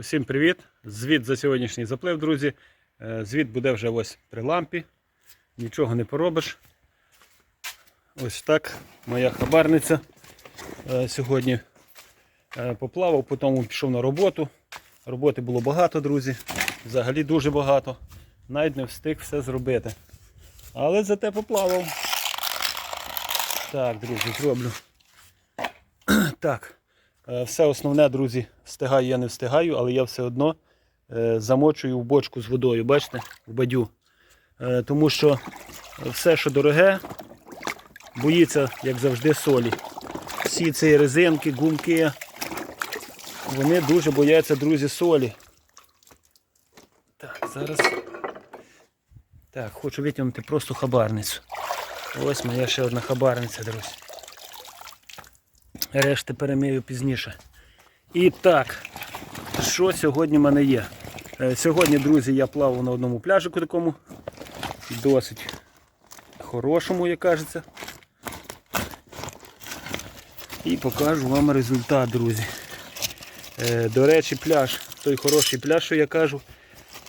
Усім привіт! Звіт за сьогоднішній заплив, друзі. Е, Звіт буде вже ось при лампі. Нічого не поробиш. Ось так моя хабарниця е, сьогодні е, поплавав, потім пішов на роботу. Роботи було багато, друзі. Взагалі дуже багато. Навіть не встиг все зробити. Але зате поплавав. Так, друзі, зроблю. Так. Е, Все основне, друзі, встигаю, я не встигаю, але я все одно е, замочую в бочку з водою, бачите, в бадю. Е, Тому що все, що дороге, боїться, як завжди, солі. Всі ці резинки, гумки, вони дуже бояться, друзі, солі. Так, зараз. Так, хочу витягнути просто хабарницю. Ось моя ще одна хабарниця, друзі. Решти перемію пізніше. І так, що сьогодні в мене є? Е, Сьогодні, друзі, я плавав на одному пляжику такому. Досить хорошому, як кажеться. І покажу вам результат, друзі. Е, До речі, пляж, той хороший пляж, що я кажу.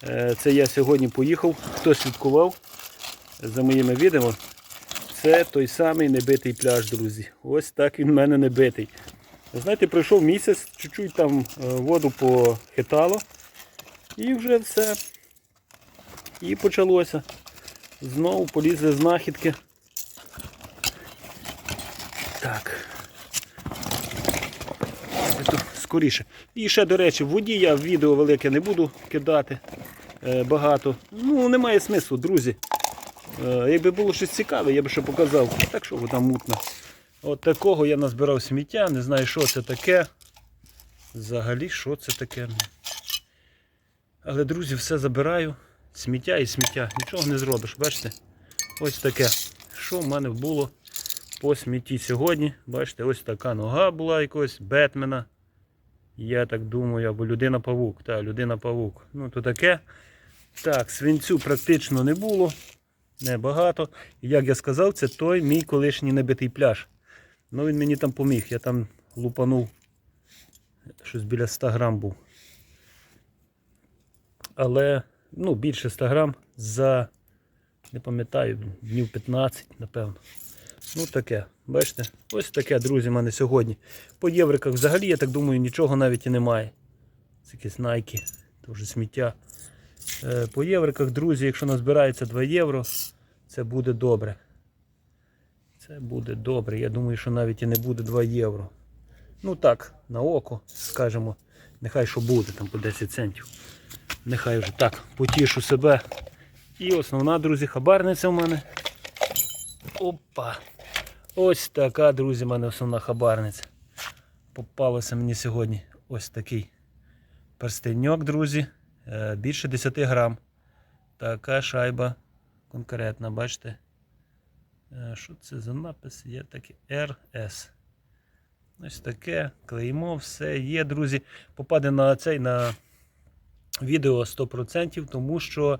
е, Це я сьогодні поїхав. Хто слідкував за моїми відео, це той самий небитий пляж, друзі. Ось так він в мене не битий. Ви Знаєте, пройшов місяць, чуть-чуть там е, воду похитало. І вже все. І почалося. Знову полізли знахідки. Так. Скоріше. І ще, до речі, в воді я відео велике не буду кидати е, багато. Ну, немає смислу, друзі. Е, Якби було щось цікаве, я б ще показав. Так що вода мутна. От такого я назбирав сміття, не знаю, що це таке. Взагалі, що це таке. Але, друзі, все забираю. Сміття і сміття. Нічого не зробиш, бачите? Ось таке. Що в мене було по смітті сьогодні? Бачите, ось така нога була якогось Бетмена. Я так думаю, або людина-павук. Так, людина-павук. Ну, то таке. Так, свинцю практично не було. Небагато. Як я сказав, це той мій колишній небитий пляж. Ну він мені там поміг. Я там лупанув. Щось біля 100 грам був. Але ну, більше 100 грам за, не пам'ятаю, днів 15, напевно. Ну таке, бачите? Ось таке, друзі, в мене сьогодні. По євриках взагалі, я так думаю, нічого навіть і немає. Це якісь найки, вже сміття. Е, По євриках, друзі, якщо назбирається 2 євро, це буде добре. Це буде добре. Я думаю, що навіть і не буде 2 євро. Ну так, на око, скажемо, нехай що буде, там по 10 центів. Нехай вже так, потішу себе. І основна, друзі, хабарниця в мене. Опа! Ось така, друзі, в мене основна хабарниця. Попалося мені сьогодні ось такий перстеньок, друзі. Е, Більше 10 грам. Така шайба конкретна, бачите? Е, Що це за напис? Є таке RS. Ось таке клеймо, все є, друзі. Попаде на цей на відео 100%, тому що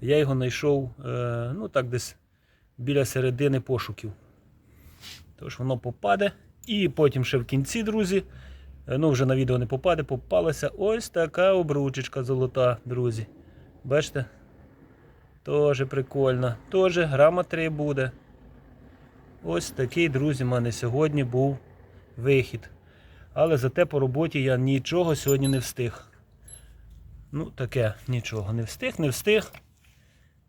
я його знайшов е, ну так десь біля середини пошуків. Тож воно попаде. І потім ще в кінці, друзі. Е, Ну, вже на відео не попаде, попалася ось така обручечка золота, друзі. Бачите? Тоже прикольно. Тоже грама 3 буде. Ось такий, друзі, в мене сьогодні був вихід. Але зате по роботі я нічого сьогодні не встиг. Ну, таке, нічого. Не встиг, не встиг.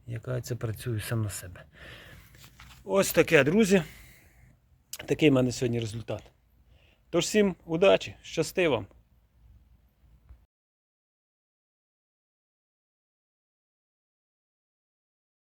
Яка це працюю сам на себе. Ось таке, друзі. Такий в мене сьогодні результат. Тож всім удачі, щасти вам!